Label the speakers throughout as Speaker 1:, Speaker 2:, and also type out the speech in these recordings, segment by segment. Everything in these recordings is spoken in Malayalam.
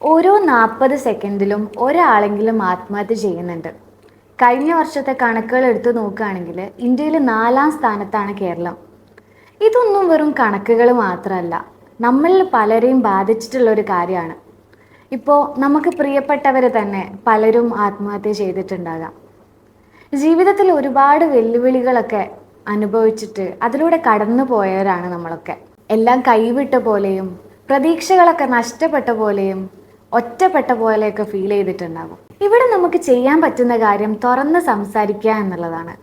Speaker 1: ഓരോ നാൽപ്പത് സെക്കൻഡിലും ഒരാളെങ്കിലും ആത്മഹത്യ ചെയ്യുന്നുണ്ട്. കഴിഞ്ഞ വർഷത്തെ കണക്കുകൾ എടുത്തു നോക്കുകയാണെങ്കിൽ ഇന്ത്യയിൽ നാലാം സ്ഥാനത്താണ് കേരളം. ഇതൊന്നും വെറും കണക്കുകൾ മാത്രമല്ല നമ്മളിൽ പലരെയും ബാധിച്ചിട്ടുള്ള ഒരു കാര്യമാണ്. ഇപ്പോൾ നമുക്ക് പ്രിയപ്പെട്ടവർ തന്നെ പലരും ആത്മഹത്യ ചെയ്തിട്ടുണ്ടാകാം. ജീവിതത്തിൽ ഒരുപാട് വെല്ലുവിളികളൊക്കെ അനുഭവിച്ചിട്ട് അതിലൂടെ കടന്നു പോയവരാണ് നമ്മളൊക്കെ. എല്ലാം കൈവിട്ട പോലെയും പ്രതീക്ഷകളൊക്കെ നഷ്ടപ്പെട്ട പോലെയും ഒറ്റപ്പെട്ട പോലെയൊക്കെ ഫീൽ ചെയ്തിട്ടുണ്ടാകും. ഇവിടെ നമുക്ക് ചെയ്യാൻ പറ്റുന്ന കാര്യം തുറന്ന് സംസാരിക്കുക എന്നുള്ളതാണ്.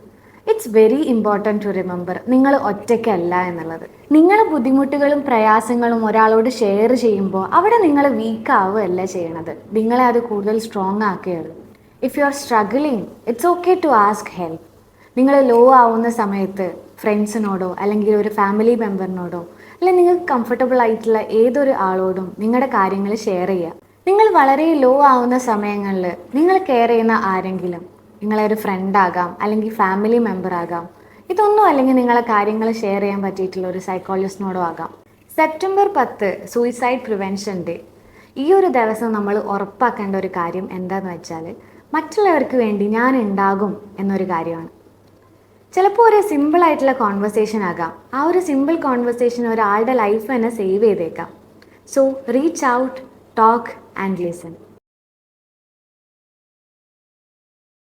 Speaker 1: It's very important to remember നിങ്ങൾ ഒറ്റയ്ക്കല്ല എന്നുള്ളത്. നിങ്ങളെ ബുദ്ധിമുട്ടുകളും പ്രയാസങ്ങളും ഒരാളോട് ഷെയർ ചെയ്യുമ്പോൾ അവിടെ നിങ്ങൾ വീക്ക് ആവുകയല്ല ചെയ്യണത്. നിങ്ങളെ അത് കൂടുതൽ strong ആക്കുകയുള്ളൂ. If you are struggling it's okay to ask help നിങ്ങൾ ലോ ആവുന്ന സമയത്ത് ഫ്രണ്ട്സിനോടോ അല്ലെങ്കിൽ ഒരു ഫാമിലി മെമ്പറിനോടോ അല്ലെങ്കിൽ നിങ്ങൾക്ക് കംഫർട്ടബിൾ ആയിട്ടുള്ള ഏതൊരു ആളോടും നിങ്ങളുടെ കാര്യങ്ങൾ ഷെയർ ചെയ്യുക. നിങ്ങൾ വളരെ ലോ ആവുന്ന സമയങ്ങളിൽ നിങ്ങൾ കെയർ ചെയ്യുന്ന ആരെങ്കിലും നിങ്ങളെ ഒരു ഫ്രണ്ട് ആകാം അല്ലെങ്കിൽ ഫാമിലി മെമ്പർ ആകാം ഇതൊന്നും അല്ലെങ്കിൽ നിങ്ങളെ കാര്യങ്ങൾ ഷെയർ ചെയ്യാൻ പറ്റിയിട്ടുള്ള ഒരു സൈക്കോളജിസ്റ്റിനോടോ ആകാം. സെപ്റ്റംബർ പത്ത് സൂയിസൈഡ് പ്രിവെൻഷൻ ഡേ ഈ ഒരു ദിവസം നമ്മൾ ഉറപ്പാക്കേണ്ട ഒരു കാര്യം എന്താണെന്ന് വെച്ചാൽ മറ്റുള്ളവർക്ക് വേണ്ടി ഞാൻ ഉണ്ടാകും എന്നൊരു കാര്യമാണ്. ചിലപ്പോൾ ഒരു സിമ്പിൾ ആയിട്ടുള്ള കോൺവെർസേഷൻ ആകാം. ആ ഒരു സിമ്പിൾ കോൺവെർസേഷൻ ഒരാളുടെ ലൈഫ് തന്നെ സേവ് ചെയ്തേക്കാം. So reach out talk and listen.